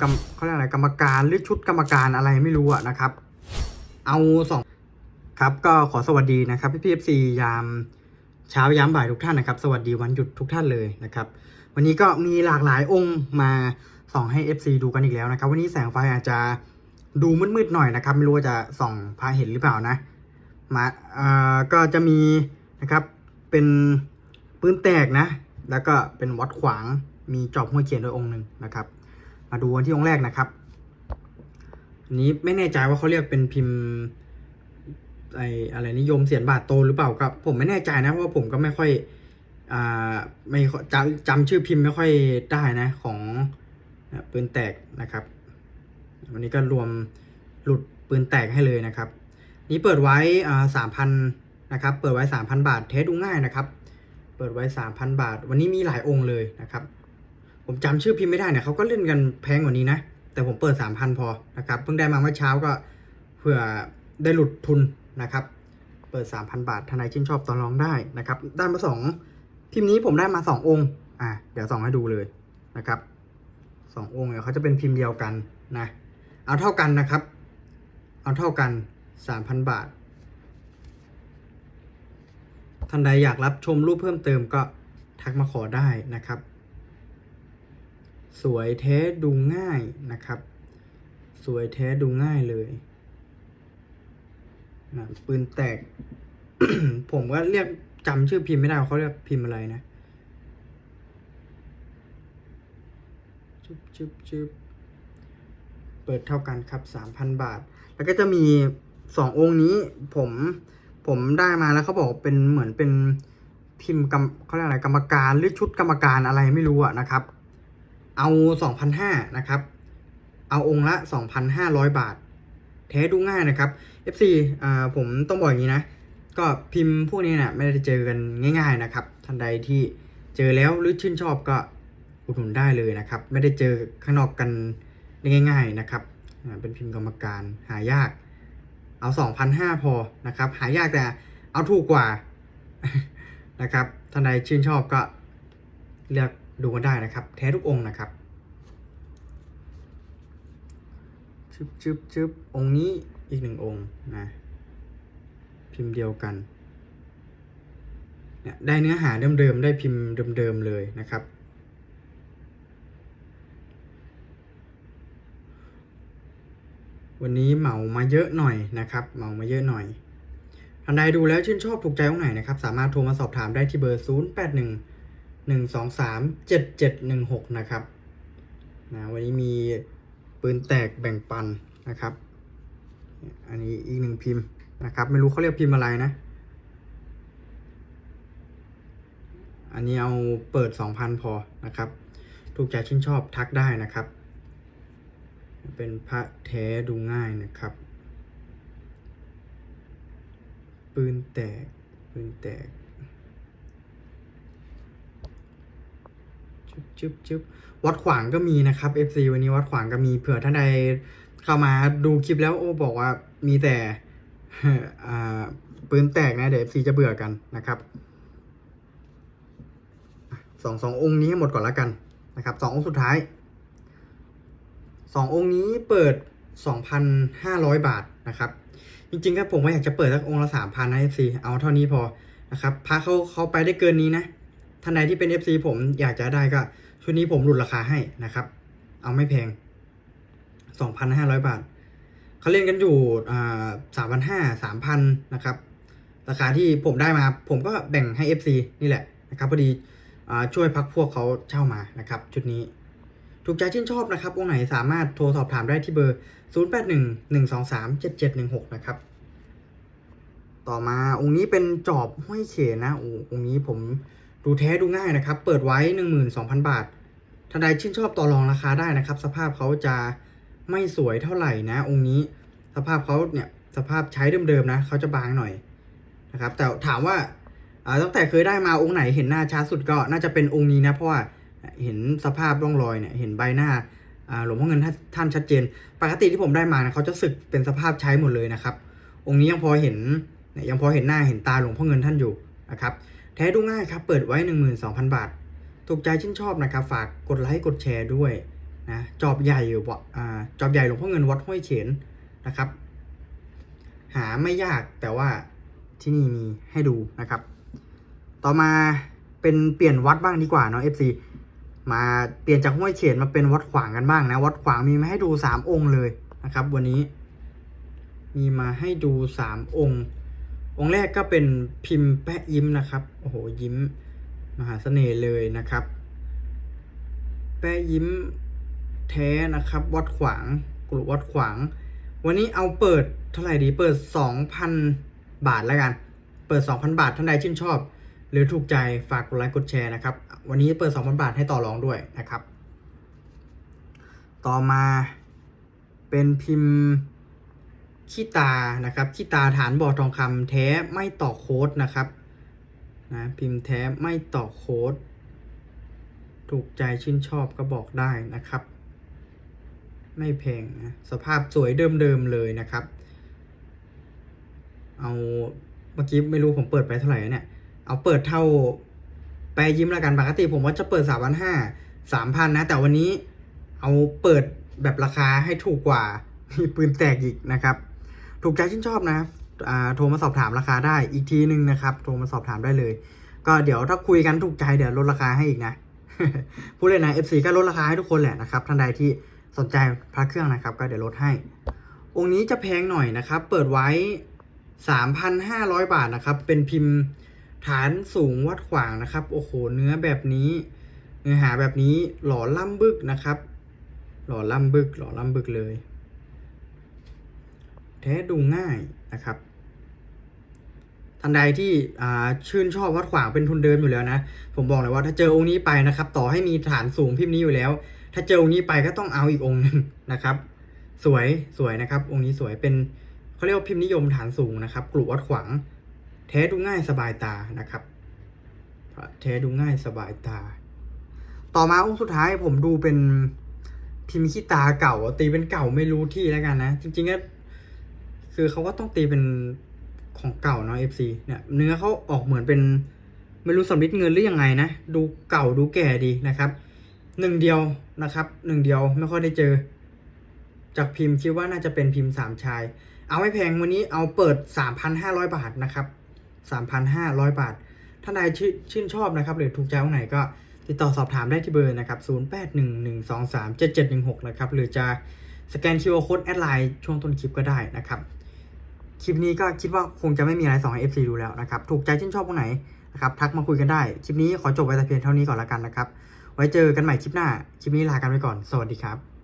กรรมเขาเรียกอะไรกรรมการหรือชุดกรรมการอะไรไม่รู้อะนะครับ เอาสองครับก็ขอสวัสดีนะครับพี่พีเอฟซียามเช้ายามบ่ายทุกท่านนะครับ สวัสดีวันหยุดทุกท่านเลยนะครับ วันนี้ก็มีหลากหลายองค์มาส่องให้ FC ดูกันอีกแล้วนะครับ วันนี้แสงไฟอาจจะดูมืดๆหน่อยนะครับ ไม่รู้ว่าจะส่องพาเห็นหรือเปล่านะ มาเอ่อก็จะมีนะครับเป็นปืนแตกนะ แล้วก็เป็นวัดขวางมีจอบห้วยเขียนโดวยองค์หนึ่งนะครับ มาดูกันที่องค์แรกนะครับอันนี้ไม่แน่ใจว่าเขาเรียกเป็นพิมพ์ไออะไรนิยมเสียนบาทโตหรือเปล่าครับ ผมไม่แน่ใจนะเพราะผมก็ไม่ค่อยอ่าไม่จำจำชื่อพิมพ์ไม่ค่อยได้นะของปืนแตกนะครับ วันนี้ก็รวมหลุดปืนแตกให้เลยนะครับ นี้เปิดไว้สามพันนะครับ เปิดไว้สามพันบาทเทสดูง่ายนะครับ เปิดไว้สามพันบาท วันนี้มีหลายองค์เลยนะครับ ผมจำชื่อพิมพ์ไม่ได้เนี่ยเขาก็เล่นกันแพงกว่านี้นะ แต่ผมเปิดสามพันพอนะครับเพิ่งได้มาเมื่อเช้าก็เผื่อได้หลุดทุนนะครับ เปิดสามพันบาททนายชื่นชอบต่อรองได้นะครับได้มาสองพิมพ์นี้ผมได้มาสององค์อะเดี๋ยวส่องให้ดูเลยนะครับสององค์เนี่ยเขาจะเป็นพิมพ์เดียวกันนะเอาเท่ากันนะครับ เอาเท่ากันสามพันบาทท่านใดอยากรับชมรูปเพิ่มเติมก็ทักมาขอได้นะครับ สวยแท้ดูง่ายนะครับ สวยแท้ดูง่ายเลยนะปืนแตก ผมก็เรียกจำชื่อพิมพ์ไม่ได้เขาเรียกพิมพ์อะไรนะจุบจุบจุบเปิดเท่ากันครับสามพันบาท แล้วก็จะมีสององค์นี้ ผมผมได้มาแล้วเขาบอกเป็นเหมือนเป็นพิมพ์กรรมเขาเรียกอะไรกรรมการหรือชุดกรรมการอะไรไม่รู้อะนะครับ เอาสองพันห้านะครับ เอาองค์ละสองพันห้าร้อยบาท แท้ดูง่ายนะครับ FC อ่าผมต้องบอกอย่างนี้นะ ก็พิมพ์พวกนี้นะไม่ได้เจอกันง่าย ๆนะครับ ท่านใดที่เจอแล้วหรือชื่นชอบก็อุดหนุนได้เลยนะครับ ไม่ได้เจอข้างนอกกันได้ง่าย ๆนะครับ เป็นพิมพ์กรรมการหายาก เอาสองพันห้าพอนะครับ หายากแต่เอาถูกกว่านะครับท่านใดชื่นชอบก็เลือก ดูกันได้นะครับ แท้ทุกองค์นะครับชึบชึบชึบองค์นี้อีกหนึ่งองค์นะพิมพ์เดียวกันเนี่ยได้เนื้อหาเดิมๆได้พิมพ์เดิมๆเลยนะครับ วันนี้เหมามาเยอะหน่อยนะครับ เหมามาเยอะหน่อยท่านใดดูแล้วชื่นชอบถูกใจตรงไหนนะครับ สามารถโทรมาสอบถามได้ที่เบอร์ 0 8 1 1 2 3 7 7 1 6 นะครับนะวันนี้มีปืนแตกแบ่งปันนะครับ อันนี้อีกหนึ่งพิมพ์นะครับ ไม่รู้เขาเรียกพิมพ์อะไรนะ อันนี้เอาเปิด 2,000 พอนะครับ ถูกใจชื่นชอบทักได้นะครับ เป็นพระแท้ดูง่ายนะครับ ปืนแตกปืนแตก จึ๊บจึ๊บจึ๊บวัดขวางก็มีนะครับ FC วันนี้วัดขวางก็มีเผื่อท่านใดเข้ามาดูคลิปแล้วโอ้บอกว่ามีแต่ปืนแตกนะเดี๋ยว FC จะเบื่อกันนะครับสองสององค์นี้ให้หมดก่อนละกันนะครับสององค์สุดท้ายสององค์นี้เปิด 2,500 บาทนะครับ จริงๆครับผมว่าอยากจะเปิดสักองค์ละสามพันนะ FC เอาเท่านี้พอนะครับพาเขาเขาไปได้เกินนี้นะ ท่านใดที่เป็น FC ผมอยากจะได้ก็ ชุดนี้ผมหลุดราคาให้นะครับ เอาไม่แพง 2,500 บาท เขาเล่นกันอยู่อ่า3,500 3,000นนะครับ ราคาที่ผมได้มา ผมก็แบ่งให้ FC นี่แหละนะครับพอดีอช่วยพักพวกเขาเช่ามานะครับ ชุดนี้ ถูกใจชื่นชอบนะครับองไหนสามารถโทรสอบถามได้ที่เบอร์ 0811237716 นะครับ ต่อมาองค์นี้เป็นจอบห้อยเขนนะโอ้องค์นี้ผม ดูแท้ดูง่ายนะครับ เปิดไว้ 12,000 บาทท่านใดชื่นชอบต่อรองราคาได้นะครับ สภาพเขาจะไม่สวยเท่าไหร่นะ องค์นี้ สภาพเขาเนี่ยสภาพใช้เดิมๆนะเขาจะบางหน่อยนะครับ แต่ถามว่าตั้งแต่เคยได้มาองค์ไหนเห็นหน้าชัดสุดก็น่าจะเป็นองค์นี้นะ เพราะว่าเห็นสภาพร่องรอยเนี่ยเห็นใบหน้าหลวงพ่อเงินท่านชัดเจน ปกติที่ผมได้มานะเขาจะสึกเป็นสภาพใช้หมดเลยนะครับ องค์นี้ยังพอเห็นยยังพอเห็นหน้าเห็นตาหลวงพ่อเงินท่านอยู่นะครับ แท้ดูง่ายครับ เปิดไว้ 12,000 บาท ถูกใจชื่นชอบนะครับ ฝากกดไลค์กดแชร์ด้วยนะจอบใหญ่อยู่บ่อ่าจอบใหญ่หลวงพ่อเงินวัดห้วยเฉนนะครับ หาไม่ยากแต่ว่าที่นี่มีให้ดูนะครับ ต่อมาเป็นเปลี่ยนวัดบ้างดีกว่าเนาะ FC มาเปลี่ยนจากห้วยเฉนมาเป็นวัดขวางกันบ้างนะ วัดขวางมีมาให้ดูสามองค์เลยนะครับ วันนี้ มีมาให้ดูสามองค์ องค์แรกก็เป็นพิมพ์แปะยิ้มนะครับ โอ้โห ยิ้มมหาเสน่ห์เลยนะครับ แปะยิ้มแท้นะครับ วัดขวางกลุ่วัดขวาง วันนี้เอาเปิดเท่าไหร่ดี เปิดสองพันบาทแล้วกัน เปิดสองพันบาทท่านใดชื่นชอบ หรือถูกใจฝากกดไลค์กดแชร์นะครับ วันนี้เปิดสองพันบาทให้ต่อรองด้วยนะครับ ต่อมาเป็นพิมพ์ ขี้ตานะครับขี้ตาฐานบ่อทองคำแท้ไม่ต่อโค้ดนะครับนะพิมพ์แท้ไม่ต่อโค้ด ถูกใจชื่นชอบก็บอกได้นะครับ ไม่แพงนะสภาพสวยเดิมๆเลยนะครับ เอาเมื่อกี้ไม่รู้ผมเปิดไปเท่าไหร่เนี่ย เอาเปิดเท่าแปรยิ้มแล้วกันปกติผมว่าจะเปิดสามพันห้าสามพันนะ แต่วันนี้เอาเปิดแบบราคาให้ถูกกว่ามีปืนแตกอีกนะครับ ถูกใจชื่นชอบนะโทรมาสอบถามราคาได้อีกทีหนึ่งนะครับ โทรมาสอบถามได้เลย ก็เดี๋ยวถ้าคุยกันถูกใจเดี๋ยวลดราคาให้อีกนะผู้เล่นนะ FC ก็ลดราคาให้ทุกคนแหละนะครับท่านใดที่สนใจพระเครื่องนะครับ ก็เดี๋ยวลดให้ องค์นี้จะแพงหน่อยนะครับ เปิดไว้ 3,500 บาทนะครับ เป็นพิมพ์ฐานสูงวัดขวางนะครับ โอ้โห เนื้อแบบนี้ เนื้อหาแบบนี้หล่อล่ำบึกนะครับ หล่อล่ำบึก หล่อล่ำบึกเลย แท้ดูง่ายนะครับท่านใดที่ชื่นชอบวัดขวางเป็นทุนเดิมอยู่แล้วนะ ผมบอกเลยว่าถ้าเจอองค์นี้ไปนะครับ ต่อให้มีฐานสูงพิมพ์นี้อยู่แล้ว ถ้าเจอองค์นี้ไปก็ต้องเอาอีกองค์หนึ่งนะครับ สวยสวยนะครับ องค์นี้สวยเป็นเขาเรียกว่าพิมพ์นิยมฐานสูงนะครับกลุ่วัดขวางแท้ดูง่ายสบายตานะครับแท้ดูง่ายสบายตา ต่อมาองค์สุดท้ายผมดูเป็นพิมพ์ขี้ตาเก่าตีเป็นเก่าไม่รู้ที่แล้วกันนะ จริงๆก็ คือเขาก็ต้องตีเป็นของเก่าเนาะ FC เนี่ยเนื้อเขาออกเหมือนเป็นไม่รู้สำลิดเงินหรือยังไงนะ ดูเก่าดูแก่ดีนะครับหนึ่งเดียวนะครับหนึ่งเดียวไม่ค่อยได้เจอ จากพิมพ์คิดว่าน่าจะเป็นพิมพ์สามชาย เอาไม่แพงวันนี้เอาเปิด 3,500 บาทนะครับ 3,500 บาทท่านใดชื่นชื่นชอบนะครับ หรือถูกใจตรงไหนก็ติดต่อสอบถามได้ที่เบอร์นะครับ0811237716 นะครับ หรือจะสแกน QR Code แอดไลน์ช่วงต้นคลิปก็ได้นะครับ คลิปนี้ก็คิดว่าคงจะไม่มีอะไรสองให้ FC ดูแล้วนะครับ ถูกใจชื่นชอบตรงไหนนะครับทักมาคุยกันได้ คลิปนี้ขอจบไว้แต่เพียงเท่านี้ก่อนละกันนะครับ ไว้เจอกันใหม่คลิปหน้า คลิปนี้ลากันไปก่อน สวัสดีครับ